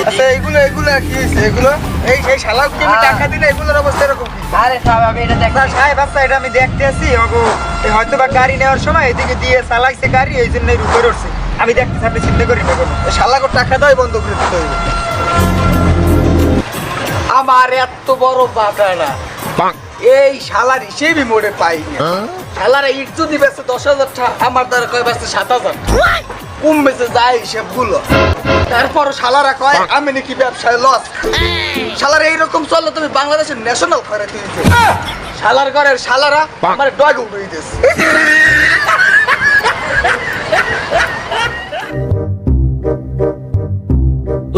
আচ্ছা এগুলো এগুলো কি হয়েছে? এগুলো? এই সেই শালাকে আমি টাকা দিলে এগুলোর অবস্থা এরকম আরে সাহেব আমি এটা দেখ না সাহেব আচ্ছা এটা আমি দেখতে আছি ওগো হয়তো বা গাড়ি নেওয়ার সময় এদিকে দিয়ে চালাইছে গাড়ি এই জন্য রুপে উঠছে আমি দেখতেছি আপনি চিন্তা করি না কোনো। শালাকে টাকা দেওয়াই বন্ধ করে দিতে হইবে আমার এত বড় না। এই শালার হিসেবই মোড়ে পাই শালার ইট যদি বেচে দশ হাজার টাকা আমার দ্বারা কয় বেচে সাত হাজার? কম বেচে যায় হিসেবগুলো। তারপর শালারা কয় আমি নাকি ব্যবসায় লস শালার এইরকম চললে তুমি বাংলাদেশের ন্যাশনাল দিয়েছে শালার ঘরের শালারা আমার ডগ উঠে দিয়েছে।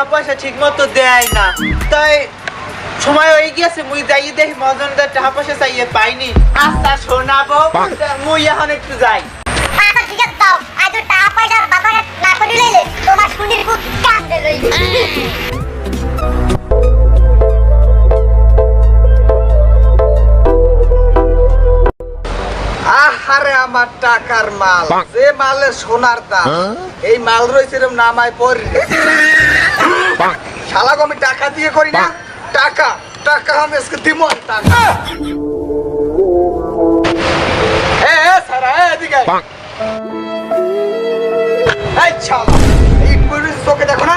টাকা পয়সা ঠিক মতো দেয় না। তাই সময় হয়ে গিয়েছে মুই যাই দেখি মহাজনদের টাকা পয়সা চাইয়ে পাইনি। আচ্ছা শোনাবো মুই এখন একটু যাই। আহারে আমার টাকার মাল। যে মালের সোনার দাম এই মাল রয়েছে নামায় পরে শালাকে আমি টাকা দিয়ে করি না। টাকা টাকা আমি আজকে দিব টাকা। এ এ সারা এদিকে এই শালা এই পুলিশ তোকে দেখো না।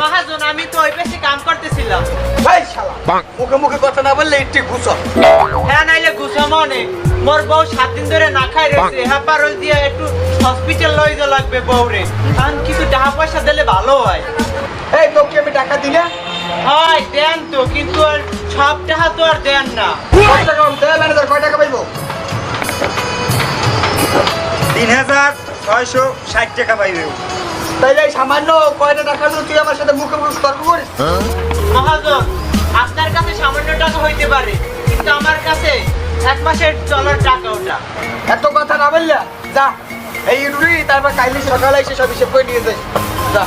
মহাজন আমি তো ওই বেশি কাম করতেছিলাম। এই শালা মুখে মুখে কথা না বললে একটি ঘুষো। হ্যাঁ নাইলে গুছা মনে। মোর বউ সাত দিন ধরে না খাই রয়েছে। হ্যাঁ দিয়ে একটু হসপিটাল লই যা লাগবে বউরে। কারণ কিছু টাকা পয়সা দিলে ভালো হয়। এই তোকে আমি টাকা দিলে? হয় দেন তো কিন্তু আর সব টাকা তো আর দেন না। কয় টাকা দে ম্যানেজার কয় টাকা পাইবো? তিন হাজার ছয়শো ষাট টাকা পাইবে। তাইলে এই সামান্য কয়টা জন্য তুই আমার সাথে মুখে মুখে তর্ক করিস? মহাজন আপনার কাছে সামান্য টাকা হইতে পারে কিন্তু আমার কাছে এক মাসের চলার টাকা ওটা। এত কথা না বললা যা এই রুড়ি তারপর কাইলে সকালে এসে সব হিসেব করে নিয়ে যাই। যা।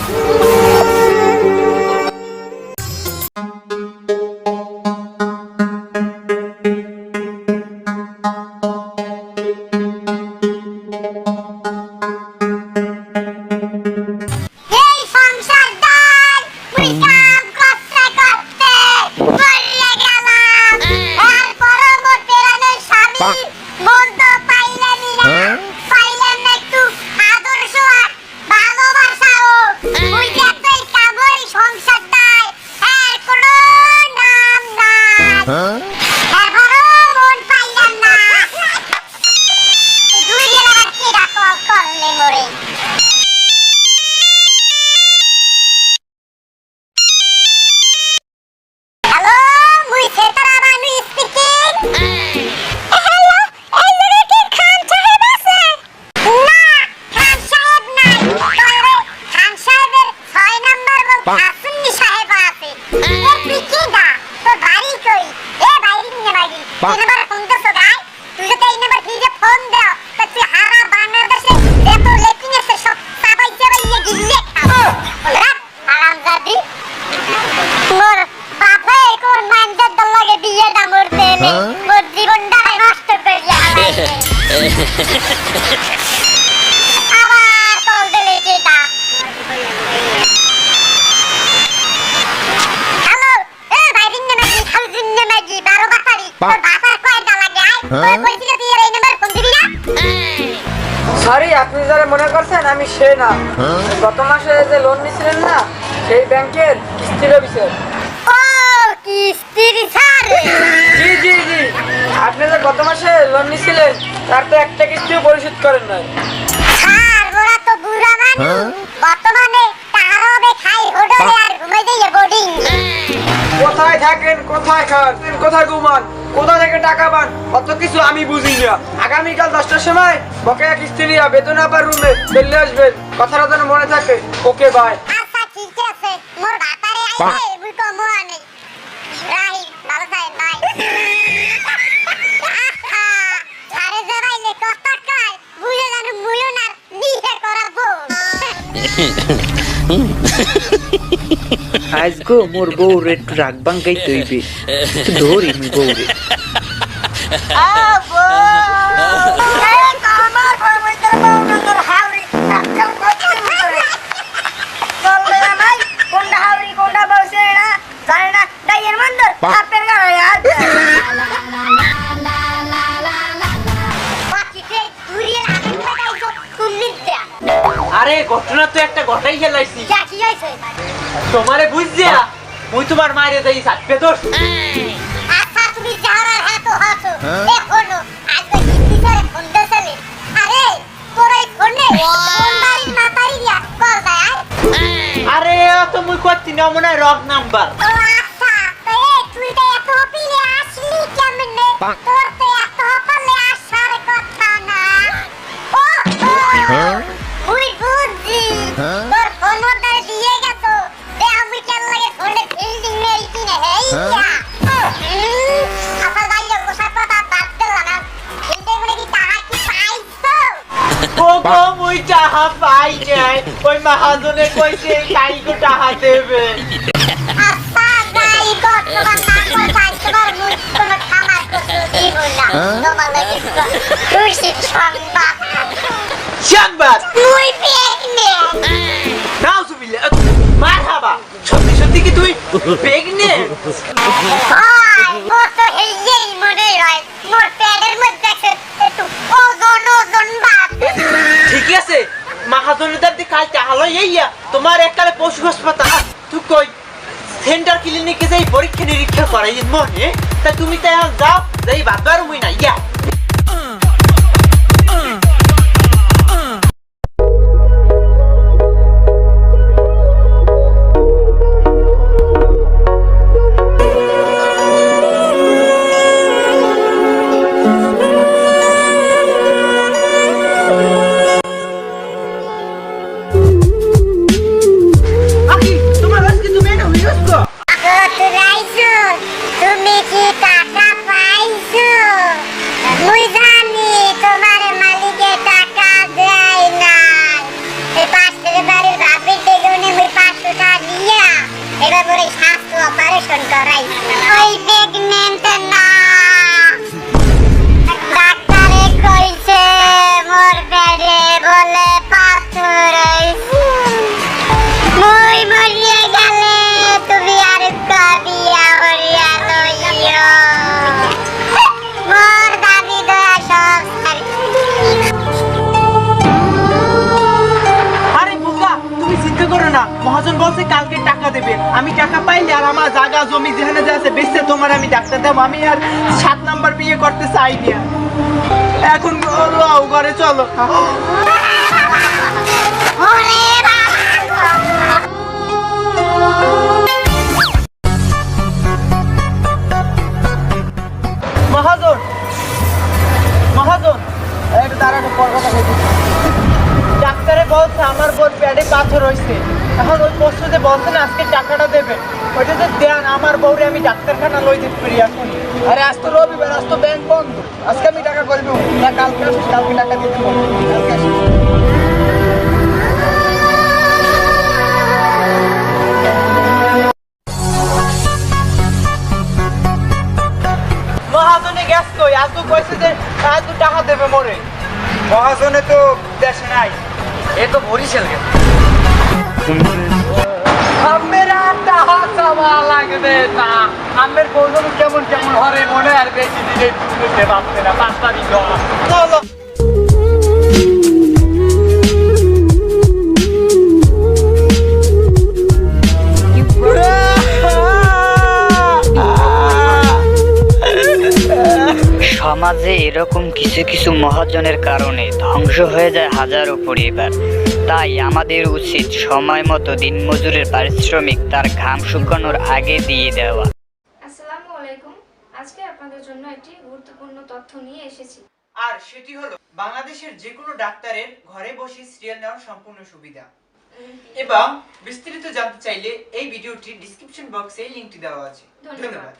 সরি আপনি যারা মনে করছেন আমি সে না। গত মাসে যে লোন নিয়েছিলেন না সেই ব্যাংকের কিস্তির অফিসের। জি জি জি। আপনি যে গত মাসে লোন নিছিলেন তার তো একটা কিস্তিও পরিশোধ করেন নাই। স্যার ওরা তো বুড়া মানুষ। কোথায় থাকেন কোথায় খান? কোথায় ঘুমান? কোথা থেকে টাকা পান? অত কিছু আমি বুঝি না। আগামীকাল দশটার সময় বকেয়া কিস্তি নিয়ে বেতন আপার রুমে চলে আসবেন। কথাটা যেন মনে থাকে। ওকে বাই আচ্ছা ঠিক আছে। মোর বাপারে আইছে। আজ গো মোর বউরে একটু রাগ বাঙ্গাই তৈবে ধরি মুই বউরে। খেলাইছি তোমারে বুঝছিয়া মুই তোমার মায়ের দেই সাত পেতর আচ্ছা তুমি যারা হাতো হাতো এখনও আজকে করে ফোন আরে তোর এই ফোনে দিয়া আরে তো মুই করছি না মনে রক নাম্বার। টাহা পাই নাই ওই মহাজনে কইছে গো টাহা দেবে সংবাদ। নাও সুবিলে মার হাবা। সত্যি সত্যি কি তুই প্রেগনেন্ট মোর তো হেইয়েই মনে হয় মোর পেটের মহাজনের দি কাল টাহালো ইয়া। তোমার এককালে পশু হাসপাতাল। তুই কই? সেন্টার ক্লিনিকে যাই পরীক্ষা নিরীক্ষা করাই মনে তা তুমি তাই যাও, যাই বাদবার মুই না ইয়া। এবার পরে স্বাস্থ্য অপারেশন করাই। ওই প্রেগনেন্ট না। ডাক্তারে কইছে। জমি যেখানে যা আছে তোমার আমি ডাক্তার দেবো। আমি আর সাত নাম্বার বিয়ে করতে চাই না। এখন ঘরে চলো। টাকাটা দেবে। ওইটা যে দেন, আমার বউরে আমি ডাক্তারখানা লই যেতে পারি এখন। আরে, আজ তো রবিবার, আজ তো ব্যাংক বন্ধ। আজকে আমি টাকা করে দেবো? না, কালকে আসিস কালকে টাকা কালকে আসিস মহাজনে তো টাকা দেবে মোরে। মহাজনে তো দেশে নাই। এ তো বরিশাল গেছে। আমের কেমন কেমন হরে মনে আর বেশি দিনে পারছে না পাঁচ তারিখ চলো বেতনের কারণে ধ্বংস হয়ে যায় হাজারো পরিবার। তাই আমাদের উচিত সময় মতো দিনমজুরের পারিশ্রমিক তার ঘাম শুকানোর আগে দিয়ে দেওয়া। আসসালামু আলাইকুম। আজকে আপনাদের জন্য একটি গুরুত্বপূর্ণ তথ্য নিয়ে এসেছি। আর সেটি হলো বাংলাদেশের যে কোনো ডাক্তারের ঘরে বসে সিরিয়াল নেওয়ার সম্পূর্ণ সুবিধা। এবং বিস্তারিত জানতে চাইলে এই ভিডিওটি ডিসক্রিপশন বক্সে লিংকটি দেওয়া আছে। ধন্যবাদ।